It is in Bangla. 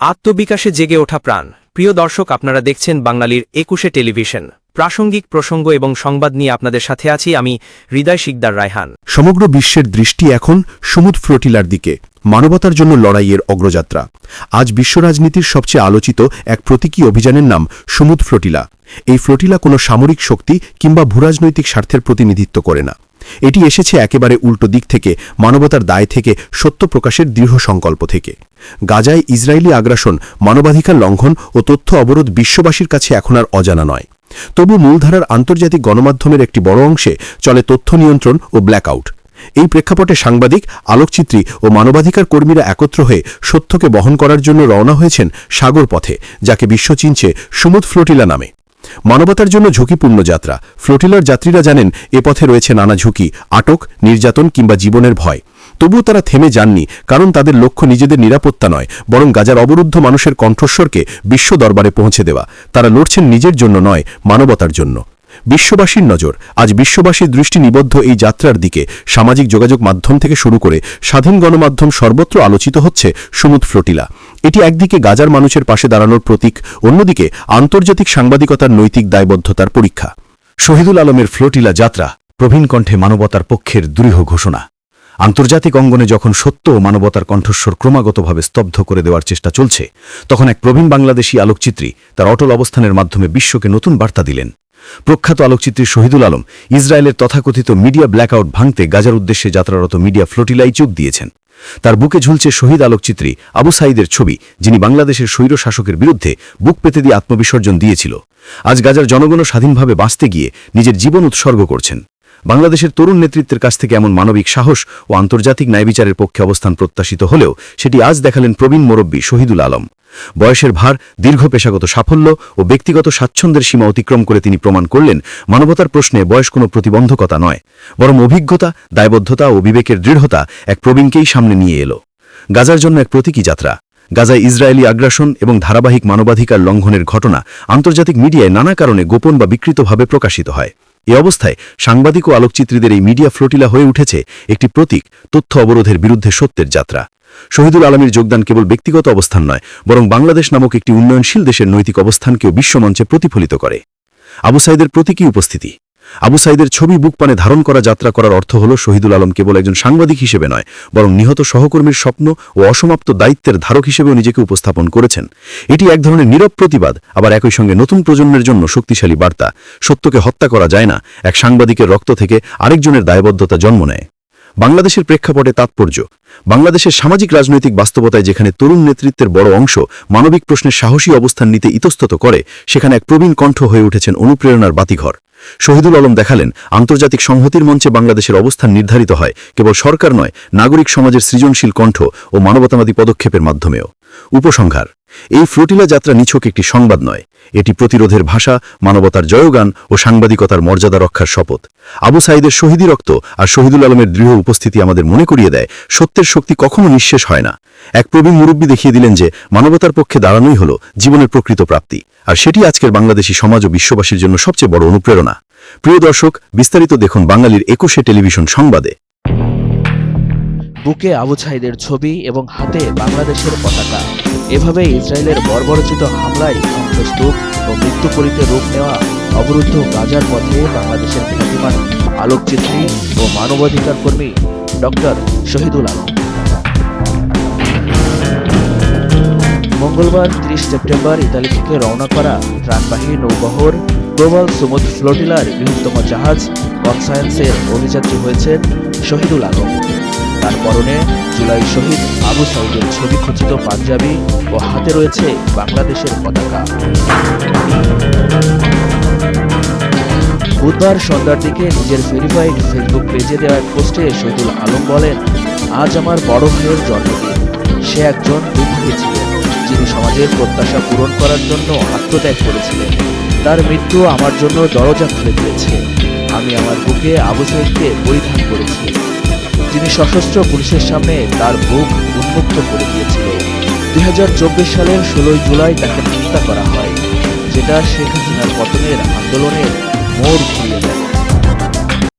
আত্মবিকাশে জেগে ওঠা প্রাণ। প্রিয় দর্শক, আপনারা দেখছেন বাঙালির একুশে টেলিভিশন। প্রাসঙ্গিক প্রসঙ্গ এবং সংবাদ নিয়ে আপনাদের সাথে আছি আমি হৃদয় শিকদার রায়হান। সমগ্র বিশ্বের দৃষ্টি এখন সমুদ্র ফ্লোটিলার দিকে, মানবতার জন্য লড়াইয়ের অগ্রযাত্রা। আজ বিশ্ব রাজনীতির সবচেয়ে আলোচিত এক প্রতীকী অভিযানের নাম সমুদ্র ফ্লোটিলা। এই ফ্লোটিলা কোনো সামরিক শক্তি কিংবা ভূরাজনৈতিক স্বার্থের প্রতিনিধিত্ব করে না। এটি এসেছে একেবারে উল্টো দিক থেকে, মানবতার দায় থেকে, সত্য প্রকাশের দৃঢ় সংকল্প থেকে। গাজায় ইসরায়েলি আগ্রাসন, মানবাধিকার লঙ্ঘন ও তথ্য অবরোধ বিশ্ববাসীর কাছে এখন আর অজানা নয়। তবু মূলধারার আন্তর্জাতিক গণমাধ্যমের একটি বড় অংশে চলে তথ্য নিয়ন্ত্রণ ও ব্ল্যাকআউট। এই প্রেক্ষাপটে সাংবাদিক, আলোকচিত্রী ও মানবাধিকার কর্মীরা একত্র হয়ে সত্যকে বহন করার জন্য রওনা হয়েছেন সাগর পথে, যাকে বিশ্ব চিনছে সমুদ্র ফ্লোটিলা নামে। মানবতার জন্য ঝুঁকিপূর্ণ যাত্রা। ফ্লোটিলার যাত্রীরা জানেন, এ পথে রয়েছে নানা ঝুঁকি, আটক, নির্যাতন কিংবা জীবনের ভয়। তবুও তারা থেমে যাননি, কারণ তাদের লক্ষ্য নিজেদের নিরাপত্তা নয়, বরং গাজার অবরুদ্ধ মানুষের কণ্ঠস্বরকে বিশ্ব দরবারে পৌঁছে দেওয়া। তারা লড়ছেন নিজের জন্য নয়, মানবতার জন্য। বিশ্ববাসীর নজর, আজ বিশ্ববাসীর দৃষ্টি নিবদ্ধ এই যাত্রার দিকে। সামাজিক যোগাযোগ মাধ্যম থেকে শুরু করে স্বাধীন গণমাধ্যম সর্বত্র আলোচিত হচ্ছে সমুদ্র ফ্লোটিলা। এটি একদিকে গাজার মানুষের পাশে দাঁড়ানোর প্রতীক, অন্যদিকে আন্তর্জাতিক সাংবাদিকতার নৈতিক দায়বদ্ধতার পরীক্ষা। শহীদুল আলমের ফ্লোটিলা যাত্রা প্রবীণ কণ্ঠে মানবতার পক্ষের দৃঢ় ঘোষণা। আন্তর্জাতিক অঙ্গনে যখন সত্য ও মানবতার কণ্ঠস্বর ক্রমাগতভাবে স্তব্ধ করে দেওয়ার চেষ্টা চলছে, তখন এক প্রবীণ বাংলাদেশী আলোকচিত্রী তার অটল অবস্থানের মাধ্যমে বিশ্বকে নতুন বার্তা দিলেন। প্রখ্যাত আলোকচিত্রী শহীদুল আলম ইসরায়েলের তথাকথিত মিডিয়া ব্ল্যাকআউট ভাঙতে গাজার উদ্দেশ্যে যাত্রারত মিডিয়া ফ্লোটিলাই যোগ দিয়েছেন। তার বুকে ঝুলছে শহীদ আলোকচিত্রী আবু সাইদের ছবি, যিনি বাংলাদেশের স্বৈর শাসকের বিরুদ্ধে বুক পেতে দিয়ে আত্মবিসর্জন দিয়েছিল। আজ গাজার জনগণ স্বাধীনভাবে বাঁচতে গিয়ে নিজের জীবন উৎসর্গ করছেন। বাংলাদেশের তরুণ নেতৃত্বের কাছ থেকে এমন মানবিক সাহস ও আন্তর্জাতিক ন্যায়বিচারের পক্ষে অবস্থান প্রত্যাশিত হলেও সেটি আজ দেখালেন প্রবীণ মোরব্বী শহীদুল আলম। বয়সের ভার, দীর্ঘ পেশাগত সাফল্য ও ব্যক্তিগত স্বাচ্ছন্দ্যের সীমা অতিক্রম করে তিনি প্রমাণ করলেন, মানবতার প্রশ্নে বয়স কোনো প্রতিবন্ধকতা নয়, বরং অভিজ্ঞতা, দায়বদ্ধতা ও বিবেকের দৃঢ়তা এক প্রবীণকেই সামনে নিয়ে এলো। গাজার জন্য এক প্রতীকী যাত্রা। গাজায় ইসরায়েলি আগ্রাসন এবং ধারাবাহিক মানবাধিকার লঙ্ঘনের ঘটনা আন্তর্জাতিক মিডিয়ায় নানা কারণে গোপন বা বিকৃতভাবে প্রকাশিত হয়। এ অবস্থায় সাংবাদিক ও আলোকচিত্রীদের এই মিডিয়া ফ্লোটিলা হয়ে উঠেছে একটি প্রতীক, তথ্য অবরোধের বিরুদ্ধে সত্যের যাত্রা। শহীদুল আলমীর যোগদান কেবল ব্যক্তিগত অবস্থান নয়, বরং বাংলাদেশ নামক একটি উন্নয়নশীল দেশের নৈতিক অবস্থানকেও বিশ্বমঞ্চে প্রতিফলিত করে। আবু সাইদের প্রতীকী উপস্থিতি। আবু সাইদের ছবি বুকপানে ধারণ করা যাত্রা করার অর্থ হল শহীদুল আলম কেবল একজন সাংবাদিক হিসেবে নয়, বরং নিহত সহকর্মীর স্বপ্ন ও অসমাপ্ত দায়িত্বের ধারক হিসেবেও নিজেকে উপস্থাপন করেছেন। এটি এক ধরনের নীরব প্রতিবাদ, আবার একই সঙ্গে নতুন প্রজন্মের জন্য শক্তিশালী বার্তা। সত্যকে হত্যা করা যায় না, এক সাংবাদিকের রক্ত থেকে আরেকজনের দায়বদ্ধতা জন্ম নেয়। বাংলাদেশের প্রেক্ষাপটে তাৎপর্য। বাংলাদেশের সামাজিক রাজনৈতিক বাস্তবতায় যেখানে তরুণ নেতৃত্বের বড় অংশ মানবিক প্রশ্নের সাহসী অবস্থান নিতে ইতস্তত করে, সেখানে এক প্রবীণ কণ্ঠ হয়ে উঠেছেন অনুপ্রেরণার বাতিঘর। শহীদুল আলম দেখালেন, আন্তর্জাতিক সংহতির মঞ্চে বাংলাদেশের অবস্থান নির্ধারিত হয়, কেবল সরকার নয়, নাগরিক সমাজের সৃজনশীল কণ্ঠ ও মানবতাবাদী পদক্ষেপের মাধ্যমেও। উপসংহার এই ফ্লোটিলা যাত্রা নিছক একটি সংবাদ নয়। এটি প্রতিরোধের ভাষা, মানবতার জয়গান ও সাংবাদিকতার মর্যাদা রক্ষার শপথ। আবু সাইদের শহীদি রক্ত আর শহীদুল আলমের দৃঢ় উপস্থিতি আমাদের মনে করিয়ে দেয়, সত্যের শক্তি কখনো নিঃশেষ হয় না। এক প্রবীণ মুরব্বী দেখিয়ে দিলেন যে, মানবতার পক্ষে দাঁড়ানোই হল জীবনের প্রকৃত প্রাপ্তি, আর সেটি আজকের বাংলাদেশি সমাজ ও বিশ্ববাসীর জন্য সবচেয়ে বড় অনুপ্রেরণা। প্রিয় দর্শক, বিস্তারিত দেখুন বাঙালির একুশে টেলিভিশন সংবাদে। বুকে আবু ছাইদের ছবি এবং হাতে বাংলাদেশের পতাকা। এভাবে ইসরায়েলের বর্বরচিত হামলায় ধ্বংসস্তূপ ও মৃত্যুপরিতে রূপ নেওয়া অবরুদ্ধ গাজার পথে বাংলাদেশের খ্যাতিমান আলোকচিত্রী ও মানবাধিকার কর্মী ডক্টর শহীদুল আলম। মঙ্গলবার ত্রিশ সেপ্টেম্বর ইতালি থেকে রওনা করা ত্রাণবাহী নৌবহর গ্লোবাল সুমুদ ফ্লোটিলার বৃহত্তম জাহাজ কনসায়েন্সের অভিযাত্রী হয়েছেন শহীদুল আলম। তার পরনে জুলাই শহীদ আবু সাইদের ছবি খচিত পাঞ্জাবি ও হাতে রয়েছে বাংলাদেশের পতাকা। বুধবার সন্ধ্যার দিকে নিজের ভেরিফাইড ফেসবুক পেজে দেওয়া এক পোস্টে শহীদুল আলম বলেন, আজ আমার বড় ভাইয়ের জন্মদিন। সে একজন দুর্ভাগী ছিলেন, যিনি সমাজের প্রত্যাশা পূরণ করার জন্য আত্মত্যাগ করেছিলেন। তার মৃত্যু আমার জন্য দরজা খুলে দিয়েছে। আমি আমার বুকে আবু সাইদকে পরিধান করেছি। যিনি সশস্ত্র পুলিশের সামনে তার বুক উন্মুক্ত করে দিয়েছিল। দুই হাজার চব্বিশ সালের ষোলোই জুলাই তাকে হত্যা করা হয়, যেটা শেখ হাসিনার পতনের আন্দোলনের মোড় ঘুরিয়ে দেয়।